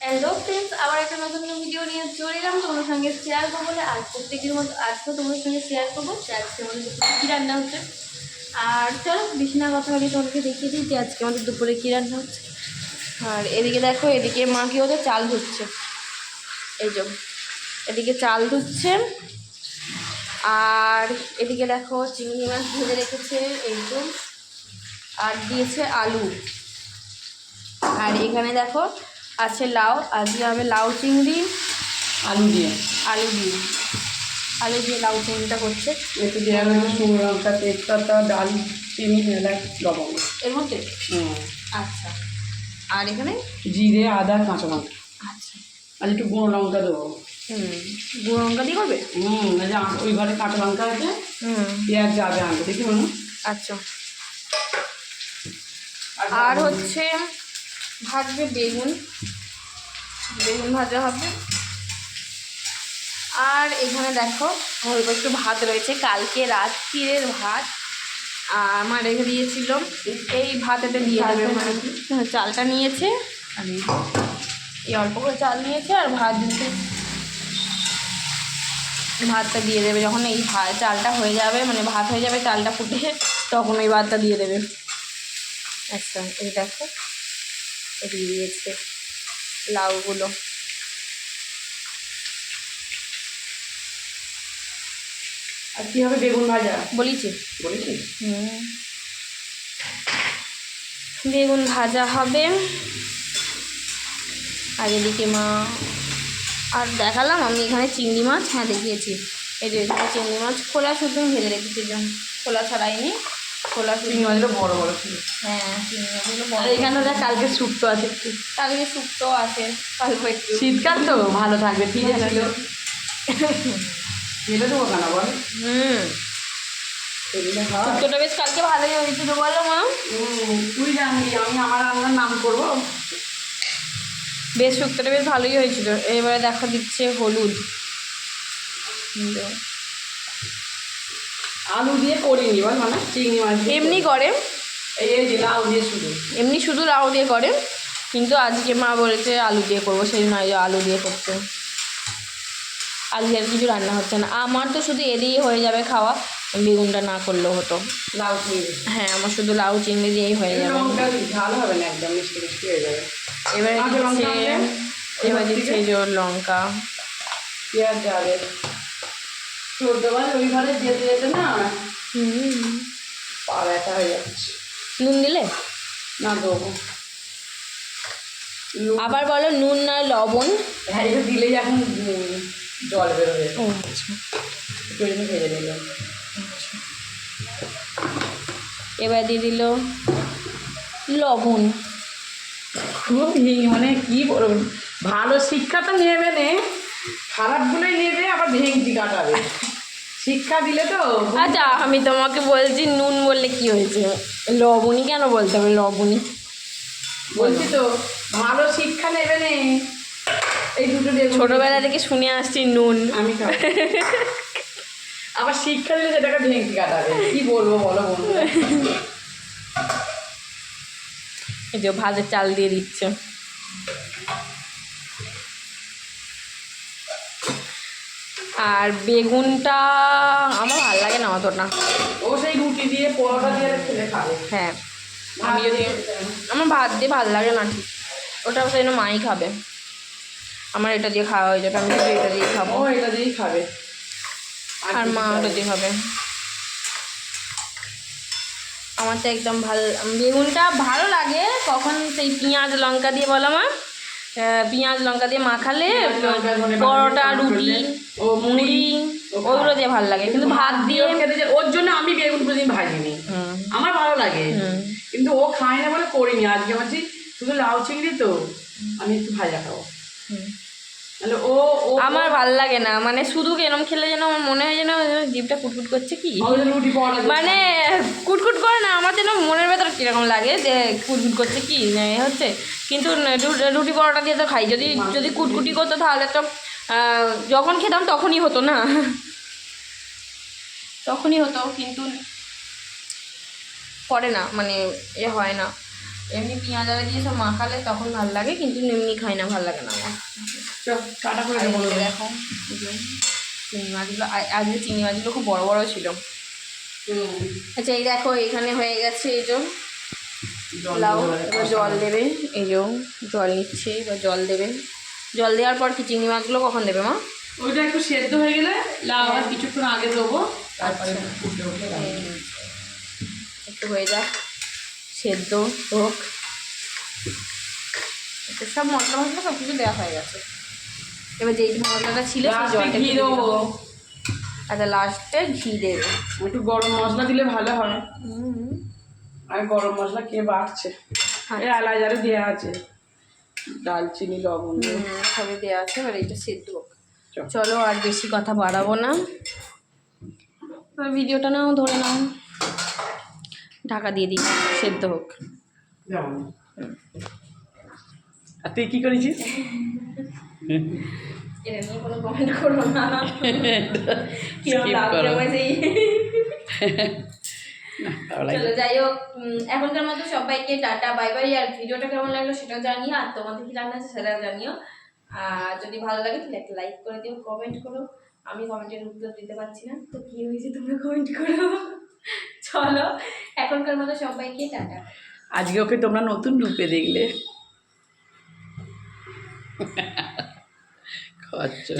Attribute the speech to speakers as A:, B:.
A: Hello friends আবার একটা নতুন ভিডিও নিয়ে চলে এলাম। তোমাদের সঙ্গে শেয়ার করব বলে আজ প্রত্যেকের মতো আজকেও তোমাদের সঙ্গে শেয়ার করব। আজকে আমাদের দুপুরে কী রান্না হচ্ছে। আর চলো, বেশি না কথা বলে তোমাদেরকে দেখিয়ে দিই যে আজকে আমাদের দুপুরে কী রান্না হচ্ছে। আর এদিকে দেখো, এদিকে মা কি হচ্ছে চাল ধুচ্ছে। এই যে, এদিকে চাল ধুচ্ছে। আর এদিকে দেখো, চিংড়ি মাছ ভেজে রেখেছে, এই যে। আর দিয়েছে আলু। আর এখানে দেখো আছে লাউ আজকে হবে লাউ চিংড়ি।
B: আলু দিয়ে।
A: আলু দিয়ে। আলু দিয়ে লাউ চিংড়িটা করছে।
B: একটু দেওয়া হবে শুকনো লঙ্কা তেজপাতা ডাল চিনি এলাচ লবঙ্গ।
A: এর মধ্যে? আচ্ছা। আর এখানে?
B: জিরে আদা কাঁচা লঙ্কা।
A: আচ্ছা।
B: আর একটু গুঁড়ো লঙ্কা দেবো।
A: হুম। গুঁড়ো লঙ্কা দিয়ে করবে?
B: হুম ওই ঘরে কাঁচা লঙ্কা আছে
A: হুম।
B: পেঁয়াজ যাবে আনতে। দেখি
A: আচ্ছা। আর হচ্ছে ভাজবে বেগুন। বেগুন ভাজা হবে। আর এখানে দেখো অল্প একটু ভাত রয়েছে। কালকে রাত্রিরের ভাত। আমার রেখে দিয়েছিল। এই ভাতেতে দিয়ে দেবে মানে হ্যাঁ, চালটা নিয়েছে। আর এই অল্প করে চাল নিয়েছে আর ভাত দিতে ভাতটা দিয়ে দেবে। যখন এই ভাত চালটা হয়ে যাবে মানে ভাত হয়ে যাবে চালটা ফুটে তখন ওই ভাতটা দিয়ে দেবে। আচ্ছা এই দেখো। দিয়ে দিয়েছে লাউগুলো।
B: আর কি হবে বেগুন ভাজা?
A: বলিছি।
B: বলেছিস
A: হুম। বেগুন ভাজা হবে। আর এদিকে মা আর দেখালাম আমি এখানে চিংড়ি মাছ হ্যাঁ দেখিয়েছি। এই যে চিংড়ি মাছ খোলা শুধু ভেজে রেখেছি যেন খোলা ছাড়াইনি খোলা
B: চিংড়ি বড় বড় ছিল।
A: হ্যাঁ চিংড়ি মাছগুলো বড়।
B: এখানে দেখ কালকে শুক্তো আছে
A: কালকে শুক্তো আছে অল্প একটু।
B: শীতকাল তো ভালো থাকবে ফ্রিজে ছিল। এটা দেবো কেন বল?
A: হুম। শুক্তোটা বেশ কালকে ভালোই হয়েছিল বলো মা।
B: তুই জানবি আমি আমার রান্নার নাম করব।
A: বেশ শুক্তোটা বেশ ভালোই হয়েছিল। এবারে দেখা দিচ্ছে হলুদ।
B: আলু দিয়ে করিনি বল মানে চিংড়ি মাছ
A: এমনি করে?
B: এই যে লাউ দিয়ে শুধু।
A: এমনি শুধু লাউ দিয়ে করে? কিন্তু আজকে মা বলেছে আলু দিয়ে করব সেই নয় আলু দিয়ে করতে আজকে আর কিছু রান্না হচ্ছে না। আমার তো শুধু এ দিয়ে হয়ে যাবে খাওয়া বেগুনটা না করলেও হতো।
B: লাউ চিংড়ি।
A: হ্যাঁ আমার শুধু লাউ চিংড়ি দিয়েই হয়ে যাবে।
B: ঝাল হবে না একদম মিষ্টি মিষ্টি হয়ে যাবে।
A: এবারে দিচ্ছে এবার দিচ্ছে যে লঙ্কা।
B: পেঁয়াজ যাবে চোদ্দবার ওই ঘরে যেতে যেতে না পা ব্যথা হয়ে যাচ্ছে।
A: নুন দিলে?
B: না দেবো।
A: আবার বলো নুন না লবণ?
B: হ্যাঁ এটা দিলেই এখন জল বেরোবে
A: আচ্ছা।
B: একটু জন্য ভেজে দিলাম
A: এবার দিয়ে দিল লবণ।
B: খুবই মানে কি বলব ভালো শিক্ষা তো নেবে নে খারাপগুলোই নেবে ভেঙচি কাটাবে। শিক্ষা দিলে তো
A: আচ্ছা আমি তোমাকে বলছি নুন বললে কি হয়েছে? লবণই কেন বলতে হবে? লবণই।
B: বলছি তো ভালো শিক্ষা নেবে নে। এই দুটো
A: ছোটবেলা থেকে শুনে আসছি নুন।
B: আমি আবার শিক্ষা দিলে সেটাকে ভেঙচি কাটাবে। কি বলব বলো বন্ধুরা
A: এই যে ভাতের চাল দিয়ে দিচ্ছে। আর বেগুনটা আমার ভালো লাগে না অতটা।
B: ও সেই রুটি দিয়ে পরোটা দিয়ে খেলে খাবে।
A: হ্যাঁ আমি যদি আমার ভাত দিয়ে ভালো লাগে না। ঠিক ওটা সেই মাই খাবে। আমার এটা দিয়ে খাওয়া হয়ে যাবে আমি শুধু এটা দিয়ে খাব।
B: ও এটা দিয়েই খাবে।
A: আর মা ওটা দিয়ে খাবে। আমার তো একদম ভালো বেগুনটা ভালো লাগে কখন সেই পেঁয়াজ লঙ্কা দিয়ে বলো মা পেঁয়াজ লঙ্কা দিয়ে মাখালে পরোটা রুটি দিয়ে ভালো লাগে কিন্তু ভাত দিয়ে
B: খেতে যে- ওর জন্য আমি বেগুন প্রতিদিন ভাজিনি। আমার ভালো লাগে। কিন্তু ও খায় না বলে করিনি। আজকে ভাবছি শুধু লাউ চিংড়ি তো আমি একটু ভাজা খাব। ও
A: আমার ভালো লাগে না। মানে শুধু এরম খেলে যেন আমার মনে হয় যেন জিভটা কুটকুট করছে কি? মানে কুটকুট করে না আমার যেন মনের ভেতর কীরকম লাগে যে কুটকুট করছে কি? এ হচ্ছে। কিন্তু রুটি পরোটা দিয়ে তো খাই। যদি যদি কুটকুটি করতো তাহলে তো যখন খেতাম তখনই হতো না। তখনই হতো কিন্তু করে না মানে এ হয় না। এমনি পেঁয়াজ আদা দিয়ে সব মাখালে তখন ভালো লাগে কিন্তু এমনি খাই না ভালো লাগে না
B: কাটা করে
A: দেখো চিংড়ি মাছগুলো আজকে চিংড়ি মাছগুলো খুব বড় বড় ছিল। আচ্ছা এই দেখো এখানে হয়ে গেছে এই যে লাউ এবার জল দেবে এই যে জল নিচ্ছে এবার জল দেবে। জল দেওয়ার পর কি চিংড়ি মাছগুলো কখন দেবে মা?
B: ওইটা একটু সেদ্ধ হয়ে গেলে লাউ আর কিছুক্ষণ আগে দেবো তারপরে ফুটে উঠে
A: একটু হয়ে যাক। সেদ্ধ হোক। সব মশলা মশলা সব কিছু দেওয়া হয়ে গেছে। এবার যেই মশলাটা ছিল সেই জলটা
B: ঘি দেবো।
A: আচ্ছা লাস্টে ঘি দেবে।
B: একটু গরম মশলা দিলে ভালো হয়। আর গরম মশলা কে বাড়ছে এই আরে দেওয়া আছে। দালচিনি লবণ।
A: সবই দেওয়া আছে। এবার এইটা সেদ্ধ হোক।
B: চল।
A: আর বেশি কথা বাড়াবো না। এবার ভিডিওটা নাও ধরে নাও। ঢাকা দিয়ে দিই সেদ্ধ হোক।
B: আর তুই কি করেছিস?
A: কোনো কমেন্ট
B: করো। না,
A: চলো যাই হোক এখনকার মতো সবাইকে টাটা বাই বাই। আর ভিডিওটা কেমন লাগল সেটাও জানিও আর তোমাদের কি রান্না আছে সেটাও জানিও। আর যদি ভালো লাগে তাহলে একটা লাইক করে দিও কমেন্ট করো। আমি কমেন্টের উত্তর দিতে পারছি না। তো কি হয়েছে তোমরা কমেন্ট করো? চলো এখনকার মতো সবাইকে টাটা।
B: আজকে ওকে তোমরা নতুন রূপে দেখলে। খরচা।